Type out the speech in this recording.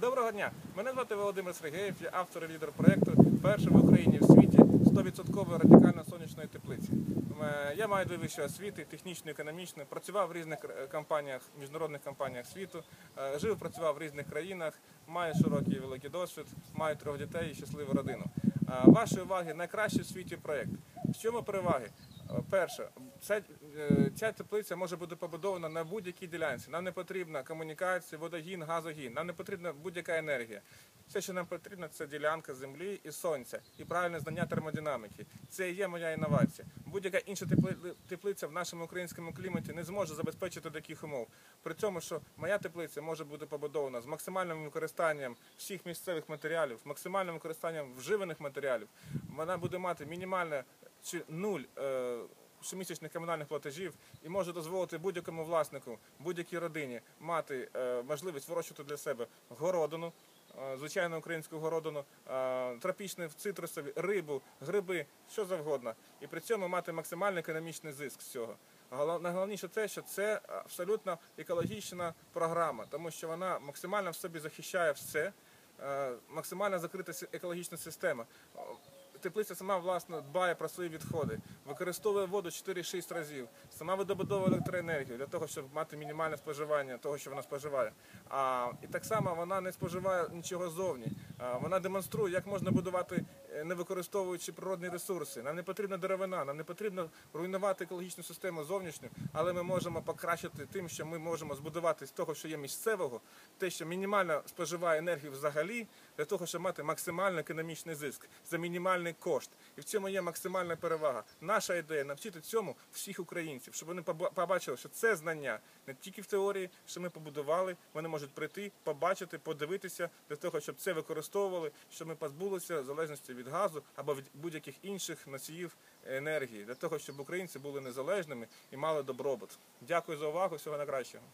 Доброго дня! Мене звати Володимир Сергеєв, я автор і лідер проєкту перший в Україні в світі 100% радикально сонячної теплиці. Е, Я маю дві вищі освіти, технічну, економічну. Працював в різних компаніях, міжнародних компаніях світу, е, жив, працював в різних країнах, маю широкий і великий досвід, маю трьох дітей і щасливу родину. Е, Вашої уваги найкращий в світі проєкт. В чому переваги? Перше, ця, е, ця теплиця може бути побудована на будь-якій ділянці. Нам не потрібна комунікація, водогін, газогін. Нам не потрібна будь-яка енергія. Все, що нам потрібно, це ділянка землі і сонця, і правильне знання термодинаміки. Це і є моя інновація. Будь-яка інша тепли- теплиця в нашому українському кліматі не зможе забезпечити таких умов. При цьому, що моя теплиця може бути побудована з максимальним використанням всіх місцевих матеріалів, максимальним використанням вживаних матеріалів. Вона буде мати мінімальне чи нуль е, щомісячних комунальних платежів і може дозволити будь-якому власнику, будь-якій родині мати е, можливість вирощувати для себе городину, е, звичайну українську городину, тропічні цитрусові, рибу, гриби, що завгодно. І при цьому мати максимальний економічний зиск з цього. Голов- Найголовніше те, що це абсолютно екологічна програма, тому що вона максимально в собі захищає все, максимально закрита екологічна система. Теплиця сама власне дбає про свої відходи, використовує воду 4-6 разів, сама видобудовує електроенергію для того, щоб мати мінімальне споживання того, що вона споживає. А, і так само вона не споживає нічого зовні. А, вона демонструє, як можна будувати, е, не використовуючи природні ресурси. Нам не потрібна деревина, нам не потрібно руйнувати екологічну систему зовнішню, але ми можемо покращити тим, що ми можемо збудувати з того, що є місцевого, те, що мінімально споживає енергію взагалі, для того, щоб мати максимальний економічний зиск за мінімальний кошт. І в цьому є максимальна перевага. Наша ідея навчити цьому всіх українців, щоб вони побачили, що це знання не тільки в теорії, що ми побудували, вони можуть прийти, побачити, подивитися для того, щоб це використовували, щоб ми позбулися залежності від газу або від будь-яких інших носіїв енергії, для того, щоб українці були незалежними і мали добробут. Дякую за увагу. Всього найкращого.